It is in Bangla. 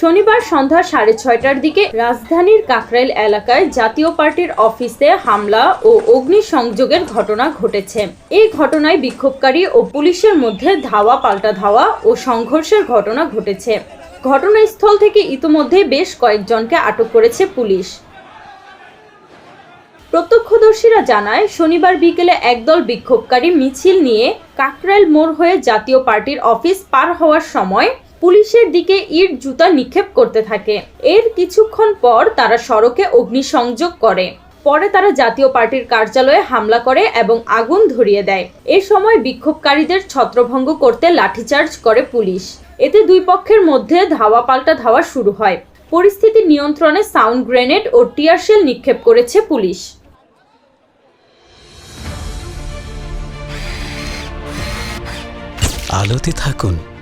শনিবার সন্ধ্যা সাড়ে ছয়টার দিকে রাজধানীর কাকরাইল এলাকায় জাতীয় পার্টির অফিসে হামলা ও অগ্নিসংযোগের ঘটনা ঘটেছে। এই ঘটনায় বিক্ষোভকারী ও পুলিশের মধ্যে ধাওয়া, পাল্টা ধাওয়া ও সংঘর্ষের ঘটনা ঘটেছে। ঘটনাস্থল থেকে ইতোমধ্যে বেশ কয়েকজনকে আটক করেছে পুলিশ। প্রত্যক্ষদর্শীরা জানায়, শনিবার বিকেলে একদল বিক্ষোভকারী মিছিল নিয়ে কাকরাইল মোড় হয়ে জাতীয় পার্টির অফিস পার হওয়ার সময় পুলিশের দিকে ইট জুতা নিক্ষেপ করতে থাকে। এর কিছুক্ষণ পর তারা সড়কে অগ্নিসংযোগ করে। পরে তারা জাতীয় পার্টির কার্যালয়ে হামলা করে এবং আগুন ধরিয়ে দেয়। এ সময় বিক্ষোভকারীদের ছত্রভঙ্গ করতে লাঠিচার্জ করে পুলিশ। এতে দুই পক্ষের মধ্যে ধাওয়া পাল্টা ধাওয়া শুরু হয়। পরিস্থিতি নিয়ন্ত্রণে সাউন্ড গ্রেনেড ও টিয়ারশেল নিক্ষেপ করেছে পুলিশ। আলোতে থাকুন